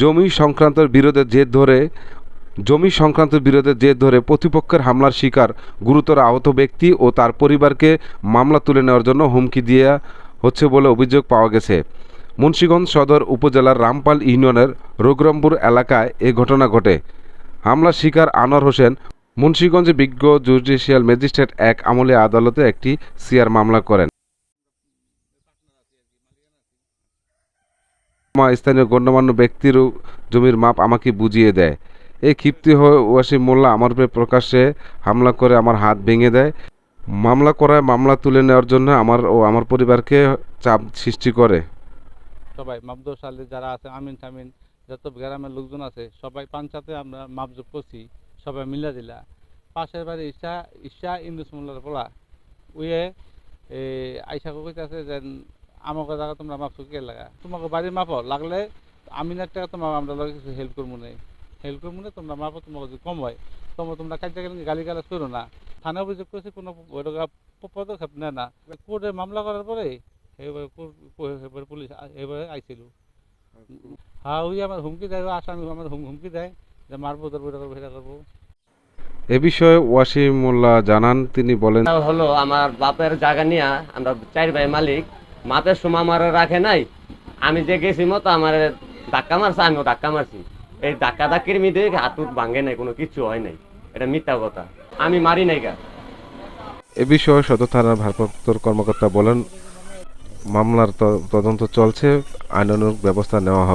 জমি সংক্রান্ত বিরোধের জের ধরে, জমি সংক্রান্ত বিরোধের জের ধরে প্রতিপক্ষের হামলার শিকার গুরুতর আহত ব্যক্তি ও তার পরিবারকে মামলা তুলে নেওয়ার জন্য হুমকি দেওয়া হচ্ছে বলে অভিযোগ পাওয়া গেছে। মুন্সিগঞ্জ সদর উপজেলার রামপাল ইউনিয়নের রোগরামপুর এলাকায় এ ঘটনা ঘটে। হামলার শিকার আনোয়ার হোসেন মুন্সিগঞ্জে বিজ্ঞ জুডিশিয়াল ম্যাজিস্ট্রেট এক আমলে আদালতে একটি সিআর মামলা করেন। স্থানীয় গণ্যমান্য ব্যক্তিরও জমির মাপ আমাকে বুঝিয়ে দেয়। এই ক্ষিপ্তি হয়ে ওয়াসিম মোল্লা আমার উপরে প্রকাশ্যে হামলা করে আমার হাত ভেঙে দেয়। মামলা করায় মামলা তুলে নেওয়ার জন্য আমার ও আমার পরিবারকে চাপ সৃষ্টি করে। সবাই মাপদোষ আলী যারা আছে, আমিন টামিন যত গ্রামের লোকজন আছে, সবাই পাঞ্চাতে আমরা মাপজোপ করছি, সবাই মিলা দিলা। পাশের বাড়ি ঈশা ঈশা ইন্দুস মোল্লার পোলা। উয়ে আইসা কইতাছে যে আমাকে জায়গা তোমরা মাপছো কে লাগা? তোমাকে বাড়ির মাপো লাগলে আমিনের টাকা তোমার আমরা লগে কিছু হেল্প করব না। হেল্প করব না তোমরা মাপো তোমাকে যদি কম হয়। তোমরা তোমরা কাজে গেলে গালি গালাজ করো না। থানা অভিযোগ করেছে কোনো পদক্ষেপ নেয় না। কোর্টে মামলা করার পরে এবার এবার পুলিশ এবারে আইছিল। হ্যাঁ ওই আমার হুমকি দেয় আসামি আমার হুমকি দেয় যে মারবো ধরবো এটা করব সেটা করব। এ বিষয়ে ওয়াসিম মোল্লা জানান তিনি বলেন হলো আমার বাপের জায়গা নিয়ে আমরা চার ভাই মালিক। মাপের সোমা মারা রাখে নাই। আমি যে গেছি মতো আমার ধাক্কা মারছে, আমিও ধাক্কা মারছি। এই ধাক্কা ধাক্কির মিদে হাতুত ভাঙে নাই, কোনো কিছু হয় নাই। এটা মিথ্যা কথা। আমি মারি নাই গা। এ বিষয়ে সদর থানার ভারপ্রাপ্ত কর্মকর্তা বলেন, মামলার তদন্ত চলছে, আইনানুগ ব্যবস্থা নেওয়া হবে।